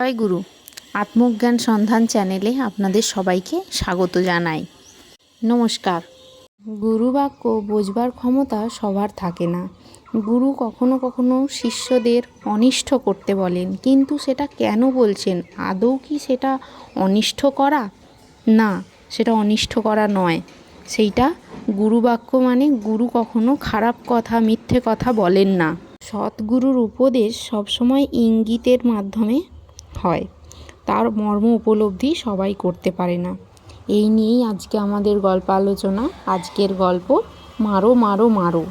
জয় গুরু। আত্মজ্ঞান সন্ধান চ্যানেলে আপনাদের সবাইকে স্বাগত জানাই। নমস্কার। গুরু বাক্য বোঝবার ক্ষমতা সবার থাকে না। গুরু কখনো কখনো শিষ্যদের অনিষ্ট করতে বলেন, কিন্তু সেটা কেন বলছেন? আদৌ কি সেটা অনিষ্ট করা? না, সেটা অনিষ্ট করা নয়। সেইটা গুরু বাক্য মানে গুরু কখনো খারাপ কথা, মিথ্যে কথা বলেন না। সৎগুরুর উপদেশ সবসময় ইঙ্গিতের মাধ্যমে হয়। তার মর্ম উপলব্ধি সবাই করতে পারে না। এই নিয়েই আজকে আমাদের গল্প আলোচনা। আজকের গল্প, মারো মারো মারো।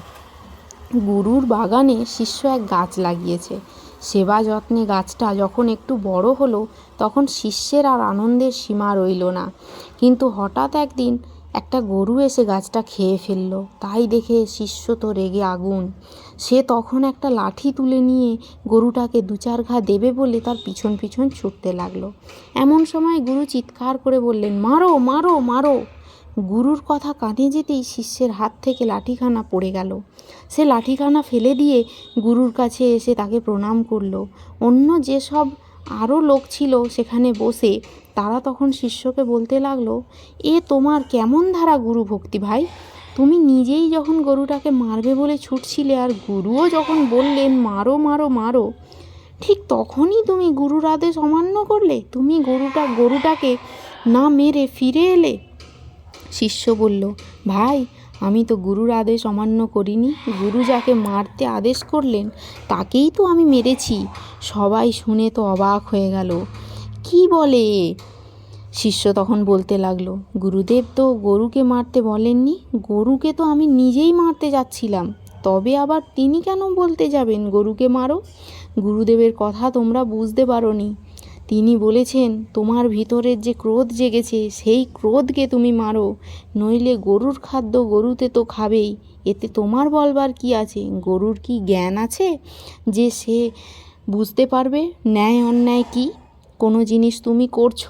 গুরুর বাগানে শিষ্য এক গাছ লাগিয়েছে। সেবা যত্নে গাছটা যখন একটু বড় হলো, তখন শিষ্যের আর আনন্দের সীমা রইল না। কিন্তু হঠাৎ একদিন একটা গরু এসে গাছটা খেয়ে ফেলল। তাই দেখে শিষ্য তো রেগে আগুন। সে তখন একটা লাঠি তুলে নিয়ে গরুটাকে দু চার ঘা দেবে বলে তার পিছন পিছন ছুটতে লাগল। এমন সময় গুরু চিৎকার করে বললেন, মারো মারো মারো! গুরুর কথা কানে যেতেই শিষ্যের হাত থেকে লাঠিখানা পড়ে গেল। সে লাঠিখানা ফেলে দিয়ে গুরুর কাছে এসে তাকে প্রণাম করল। অন্য যেসব আরও লোক ছিল সেখানে বসে তারা তখন শিষ্যকে বলতে লাগল, এ তোমার কেমন ধারা গুরু ভক্তি ভাই? তুমি নিজেই যখন গরুটাকে মারবে বলে ছুটছিলে আর গুরুও যখন বললেন, মারো মারো মারো, ঠিক তখনই তুমি গুরুর আদেশ অমান্য করলে? তুমি গরুটা, গরুটাকে না মেরে ফিরে এলে? শিষ্য বলল, ভাই, আমি তো গুরুর আদেশ অমান্য করিনি। গুরু যাকে মারতে আদেশ করলেন, তাকেই তো আমি মেরেছি। সবাই শুনে তো অবাক হয়ে গেল। কি বলে? শিষ্য তখন বলতে লাগল, গুরুদেব তো গরুকে মারতে বলেননি, গরুকে তো আমি নিজেই মারতে যাচ্ছিলাম, তবে আবার তিনি কেন বলতে যাবেন গরুকে মারো? গুরুদেবের কথা তোমরা বুঝতে পারোনি। তিনি বলেছেন, তোমার ভিতরের যে ক্রোধ জেগেছে, সেই ক্রোধকে তুমি মারো, নইলে গরুর খাদ্য গরুতে তো খাবেই, এতে তোমার বলবার কি আছে? গরুর কি জ্ঞান আছে যে সে বুঝতে পারবে, ন্যায় অন্যায় কি? কোনো জিনিস তুমি করছ,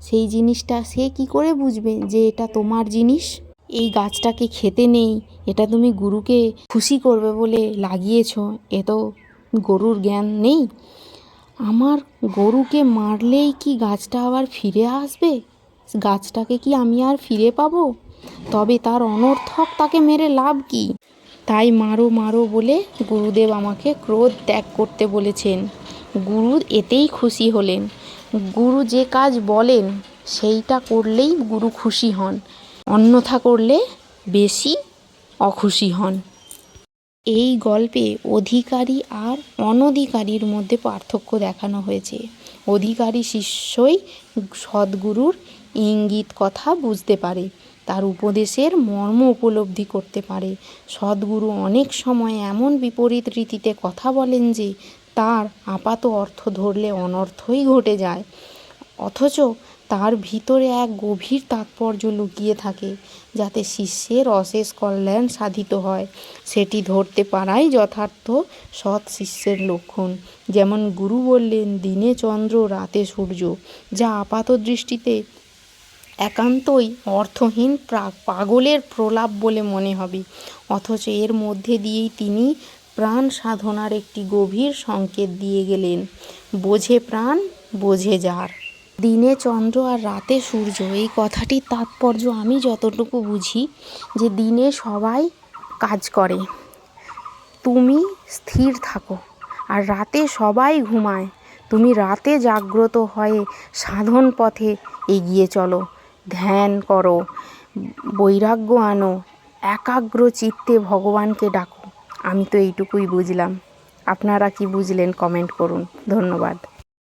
সেই জিনিসটা সে কি করে বুঝবে যে এটা তোমার জিনিস? এই গাছটাকে খেতে নেই, এটা তুমি গুরুকে খুশি করবে বলে লাগিয়েছ, এ তো গরুর জ্ঞান নেই। আমার গরুকে মারলেই কি গাছটা আবার ফিরে আসবে? গাছটাকে কি আমি আর ফিরে পাবো? তবে তার অনর্থক তাকে মেরে লাভ কি? তাই মারো মারো বলে গুরুদেব আমাকে ক্রোধ ত্যাগ করতে বলেছেন। গুরু এতেই খুশি হলেন। গুরু যে কাজ বলেন, সেইটা করলেই গুরু খুশি হন। অন্যথা করলে বেশি অখুশি হন। এই গল্পে অধিকারী আর অনধিকারীর মধ্যে পার্থক্য দেখানো হয়েছে। অধিকারী শিষ্যই সদ্গুরুর ইঙ্গিত কথা বুঝতে পারে, তার উপদেশের মর্ম উপলব্ধি করতে পারে। সদ্গুরু অনেক সময় এমন বিপরীত রীতিতে কথা বলেন যে তার আপাত অর্থ ধরলে অনর্থই ঘটে যায়। অথচ তার ভিতরে এক গভীর তাৎপর্য লুকিয়ে থাকে, যাতে শিষ্যের অশেষ কল্যাণ সাধিত হয়। সেটি ধরতে পারাই যথার্থ সৎ শিষ্যের লক্ষণ। যেমন গুরু বললেন, দিনে চন্দ্র, রাতে সূর্য। যা আপাত দৃষ্টিতে একান্তই অর্থহীন পাগলের প্রলাপ বলে মনে হবে। অথচ এর মধ্যে দিয়েই তিনি প্রাণ সাধনার একটি গভীর সংকেত দিয়ে গেলেন। বোঝে প্রাণ, বোঝে যার। দিনে চন্দ্র আর রাতে সূর্য, এই কথাটির তাৎপর্য আমি যতটুকু বুঝি যে দিনে সবাই কাজ করে। তুমি স্থির থাকো আর রাতে সবাই ঘুমায়। তুমি রাতে জাগ্রত হয়ে সাধন পথে এগিয়ে চলো। ধ্যান করো, বৈরাগ্য আনো, একাগ্র চিত্তে ভগবানকে ডাকো। আমি তো এইটুকুই বুঝলাম। আপনারা কি বুঝলেন কমেন্ট করুন। ধন্যবাদ।